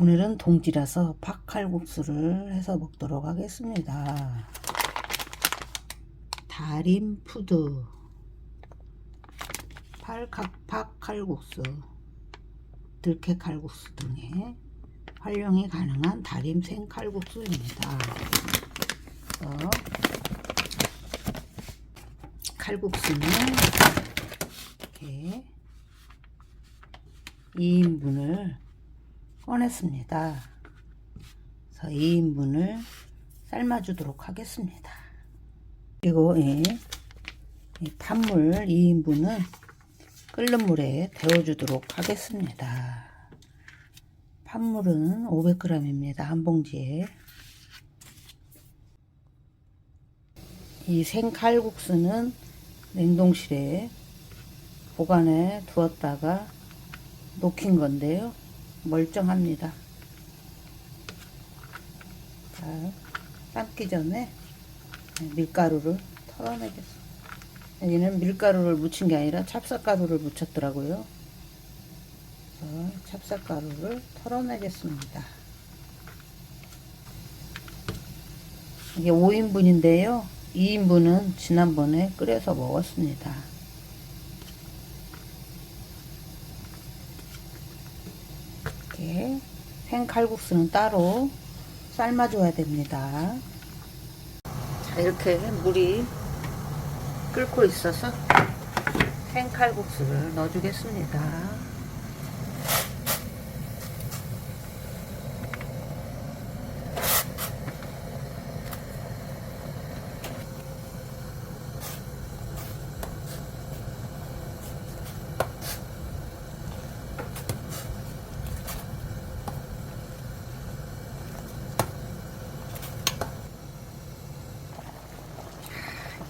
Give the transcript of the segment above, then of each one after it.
오늘은 동지라서 팥칼국수를 해서 먹도록 하겠습니다. 달인 푸드 팔각팥 칼국수 들깨 칼국수 등의 활용이 가능한 달인 생칼국수입니다. 칼국수는 이렇게 2인분을 꺼냈습니다. 그래서 2인분을 삶아주도록 하겠습니다. 그리고 이, 이 팥물 2인분은 끓는 물에 데워주도록 하겠습니다. 팥물은 500g입니다. 한 봉지에. 이 생칼국수는 냉동실에 보관해 두었다가 녹인 건데요. 멀쩡합니다. 자, 삶기 전에 밀가루를 털어내겠습니다. 여기는 밀가루를 묻힌 게 아니라 찹쌀가루를 묻혔더라고요. 찹쌀가루를 털어내겠습니다. 이게 5인분인데요. 2인분은 지난번에 끓여서 먹었습니다. 이렇게 생칼국수는 따로 삶아줘야 됩니다. 자, 이렇게 물이 끓고 있어서 생칼국수를 넣어주겠습니다.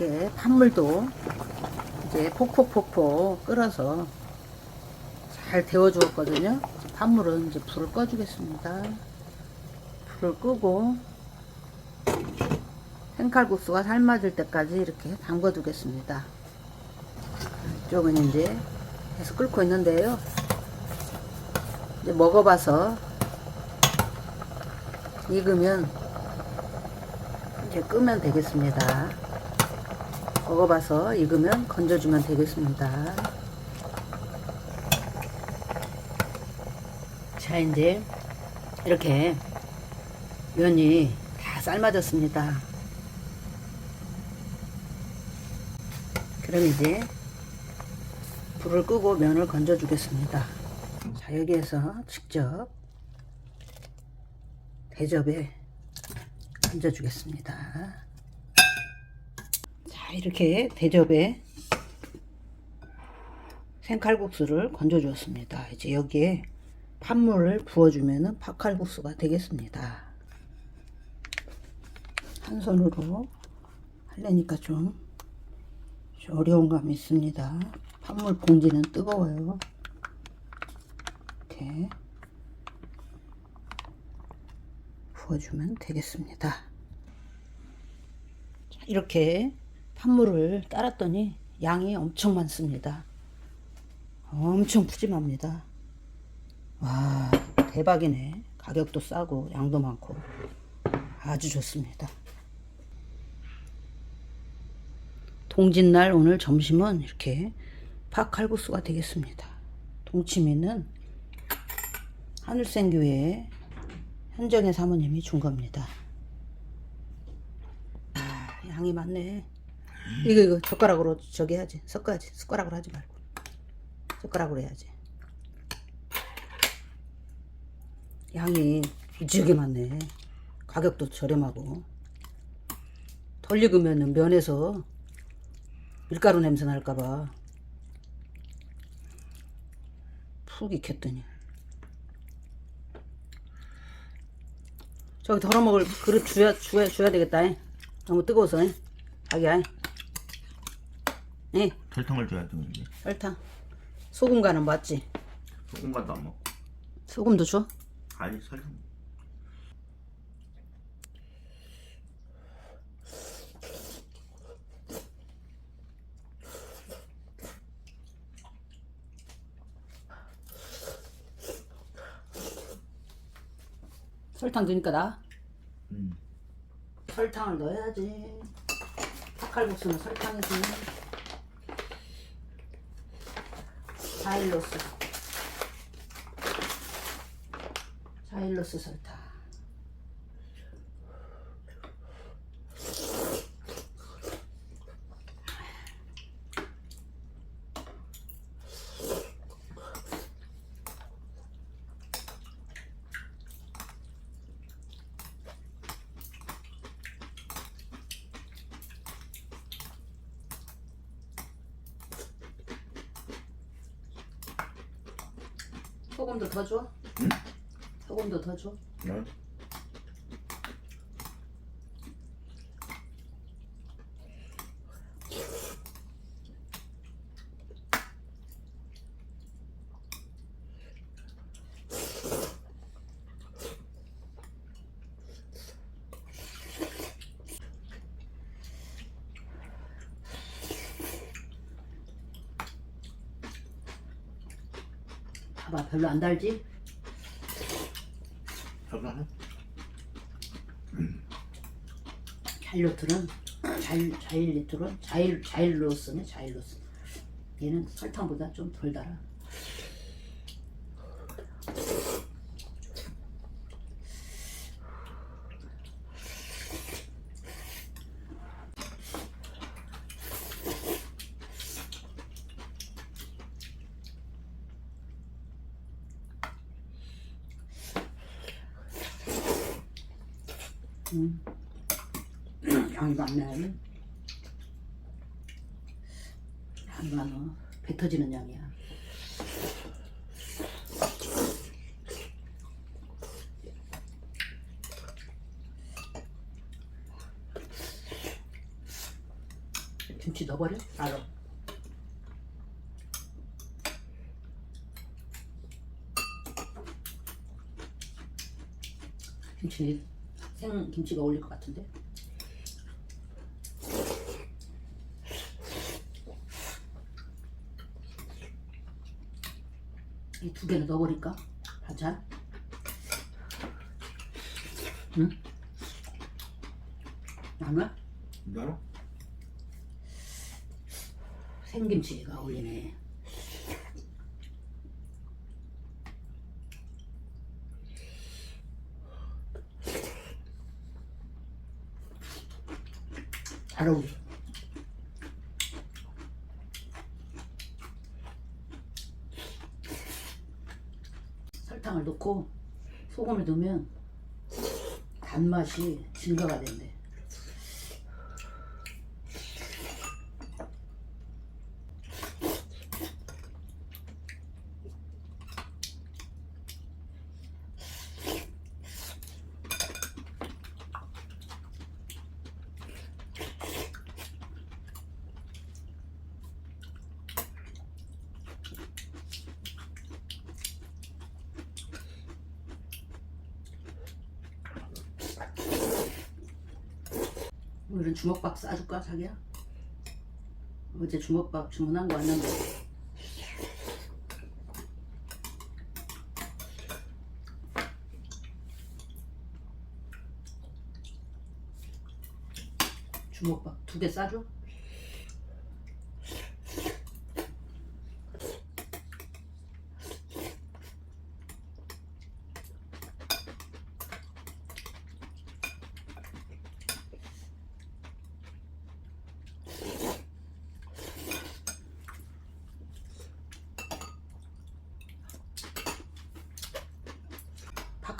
이게 팥물도 이제 폭폭폭폭 끓어서 잘 데워 주었거든요. 팥물은 이제 불을 꺼 주겠습니다. 불을 끄고 생칼국수가 삶아질 때까지 이렇게 담궈 두겠습니다. 이쪽은 이제 계속 끓고 있는데요. 이제 먹어봐서 익으면 이제 끄면 되겠습니다. 먹어봐서 익으면 건져주면 되겠습니다. 자, 이제 이렇게 면이 다 삶아졌습니다. 그럼 이제 불을 끄고 면을 건져 주겠습니다. 자, 여기에서 직접 대접에 건져 주겠습니다. 자, 이렇게 대접에 생칼국수를 건져 주었습니다. 이제 여기에 팥물을 부어주면 팥칼국수가 되겠습니다. 한 손으로 하려니까 좀 어려운 감이 있습니다. 팥물 봉지는 뜨거워요. 이렇게 부어주면 되겠습니다. 자, 이렇게 팥물을 따랐더니 양이 엄청 많습니다. 엄청 푸짐합니다. 와, 대박이네. 가격도 싸고 양도 많고 아주 좋습니다. 동짓날 오늘 점심은 이렇게 팥칼국수가 되겠습니다. 동치미는 하늘생교회 현정의 사모님이 준 겁니다. 아, 양이 많네. 이거 이거 젓가락으로 저기 해야지. 섞어야지. 숟가락으로 하지 말고. 젓가락으로 해야지. 양이 무지하게 많네. 가격도 저렴하고. 덜 익으면 면에서 밀가루 냄새 날까봐. 푹 익혔더니. 저기 덜어 먹을 그릇 줘야, 줘야, 줘야 되겠다 잉. 너무 뜨거워서 잉. 자기야 예, 설탕을 줘야 되는데 설탕. 소금 간은 맞지? 소금 간도 안 먹고 소금도 줘? 아니 설탕 설탕 넣으니까 나 음. 설탕을 넣어야지 닭칼국수는 설탕이지 자일로스. 자일로스 설탕 소금도 더 줘? 응? 소금도 더 줘? 네. 봐봐 별로 안 달지? 적당해? 자일로트는 자일 자일리트는 자일 자일로스네 자일로스 얘는 설탕보다 좀 덜 달아 음. 양이 많네. 양이 많아. 배 터지는 양이야. 김치 넣어버려? 알아. 김치 생 김치가 어울릴 것 같은데. 이 두 개는 넣어버릴까? 반찬? 응? 나는 나로? 생김치가 어울리네. 잘 어울려. 설탕을 넣고 소금을 넣으면 단맛이 증가가 된대. 오늘은 주먹밥 싸줄까 자기야? 어제 주먹밥 주문한 거 왔는데 주먹밥 두 개 싸줘?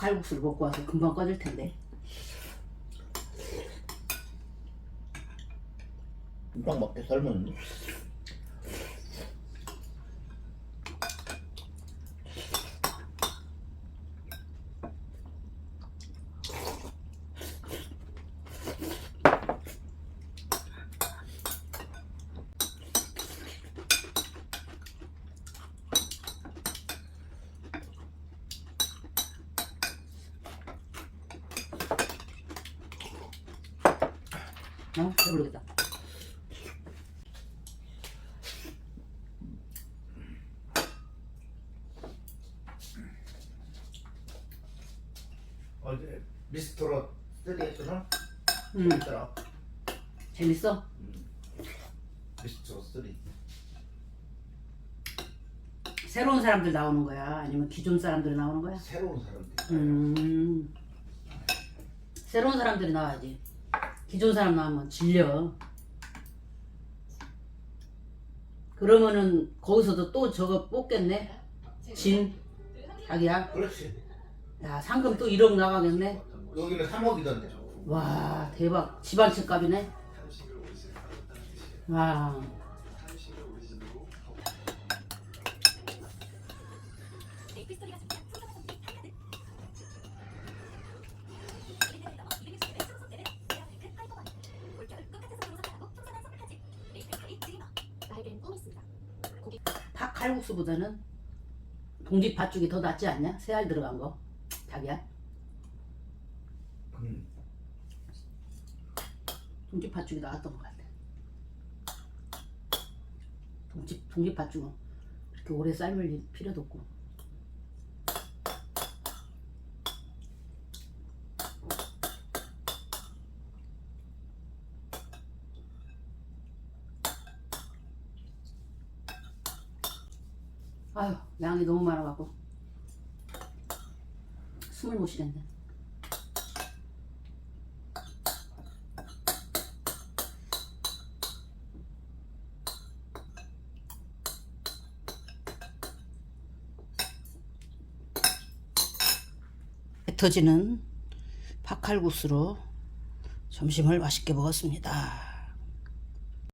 칼국수를 먹고 와서 금방 꺼질 텐데. 금방 먹게 삶았 어? 배부르겠다 어제 미스터로 쓰리 했잖아. 음, 재밌더라. 재밌어? 음. 미스터로 쓰리. 새로운 사람들 나오는 거야? 아니면 기존 사람들이 나오는 거야? 새로운 사람들. 음, 새로운 사람들이 나와야지. 기존 사람 나오면 질려. 그러면은 거기서도 또 저거 뽑겠네? 진? 자기야? 그렇지. 야, 상금 또 1억 나가겠네? 여기는 3억이던데. 와, 대박. 집안채 값이네? 와. 칼국수보다는 동지 팥죽이 더 낫지 않냐? 새알 들어간 거. 자기야? 음. 동지 팥죽이 나왔던 것 같아. 동지, 동지 팥죽은 그렇게 오래 삶을 일- 필요도 없고. 아유, 양이 너무 많아갖고 배 터지는 팥칼국수로 점심을 맛있게 먹었습니다.